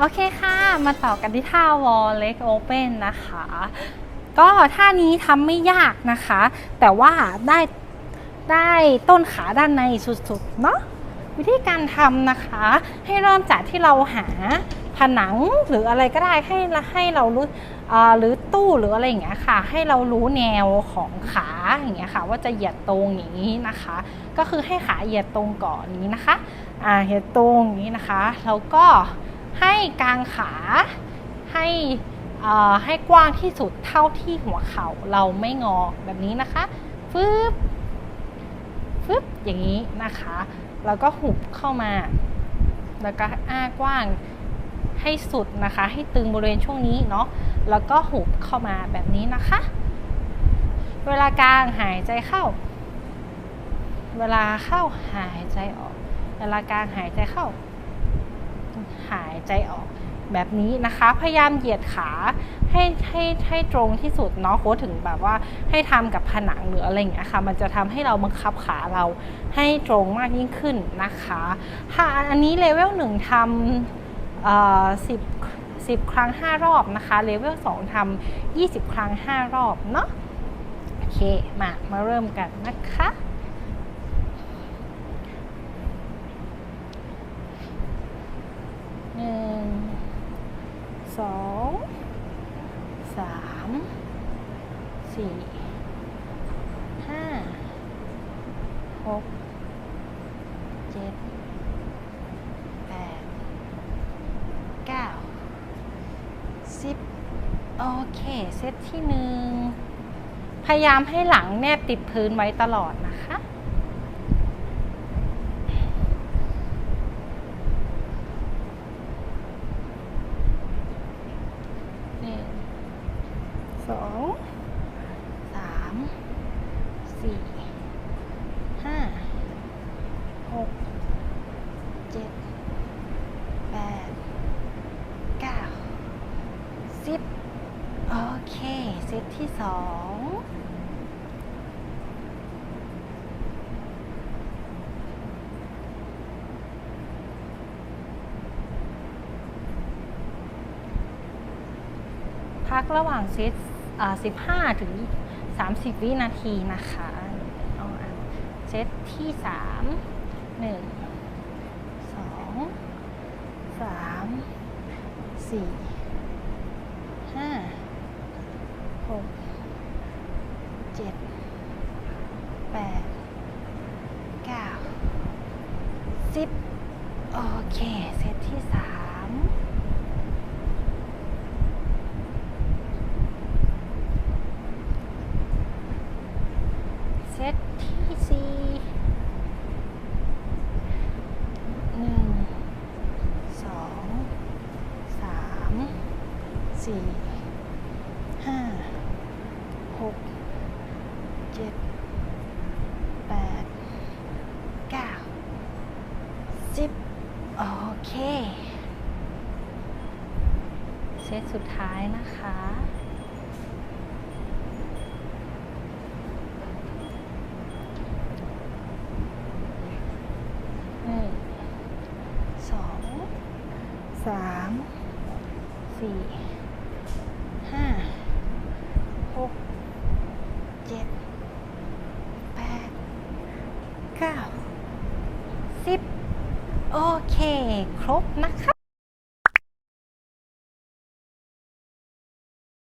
โอเคค่ะ มาต่อกันที่ท่าวอลเล็กโอเ n นนะคะ ก็ท่านี้ทำไม่ยากนะคะ แต่ว่าได้ได้ต้นขาด้านในสุดๆ เนาะวิธีการทำนะคะ ให้เริ่มจากที่เราหาผนังหรืออะไรก็ได้ให้ให้เรารู้หรือตู้หรืออะไรอย่างเงี้ยค่ะ ให้เรารู้แนวของขาอย่างเงี้ยค่ะ ว่าจะเหยียดตรงอย่างนี้นะคะ ก็คือให้ขาเหยียดตรงก่อนนี้นะคะอ่าเหยียดตรงนี้นะคะแล้วก็ ให้กางขาให้ให้กว้างที่สุดเท่าที่หัวเข่าเราไม่งอแบบนี้นะคะฟึบฟึบอย่างนี้นะคะ แล้วก็หุบเข้ามา แล้วก็อ้ากว้างให้สุดนะคะ ให้ตึงบริเวณช่วงนี้เนาะแล้วก็หุบเข้ามาแบบนี้นะคะ เวลากลางหายใจเข้า เวลาเข้าหายใจออก เวลากลางหายใจเข้า หายใจออกแบบนี้นะคะ พยายามเหยียดขาให้ให้ให้ตรงที่สุดเนาะโค้ชถึงแบบว่าให้ทำกับผนังหรืออะไรอย่างเงี้ยค่ะ มันจะทำให้เราบังคับขาเราให้ตรงมากยิ่งขึ้นนะคะถ้าอันนี้เลเวลหนึ่งทำสิบสิบครั้ง 5 รอบนะคะ เลเวล2ทำ20ครั้ง 5 รอบเนาะ โอเค มา มาเริ่มกันนะคะ หนึ่ง สองสามสี่ห้าหกเจ็ดแปดเก้าสิบโอเค เซตที่หนึ่งพยายามให้หลังแนบติดพื้นไว้ตลอดนะคะ หนึ่ง สอง สาม สี่ห้าหกเจ็ดแปดเก้าสิบโอเค เซตที่สองพักระหว่างเซตอ่า15 ถึง 30 วินาทีนะคะเอาอะเซตที่ 3 1 2 3 4 5 6 7 8 9 10 โอเค เซตที่ 3 เซตที่สี่หนึ่ง สอง สาม สี่ห้าหกเจ็ดแปดเก้าสิบโอเค เซตสุดท้ายนะคะหนึ่งสองสามสี่ ห้า หก เจ็ด แปด เก้า สิบโอเค ครบนะคะ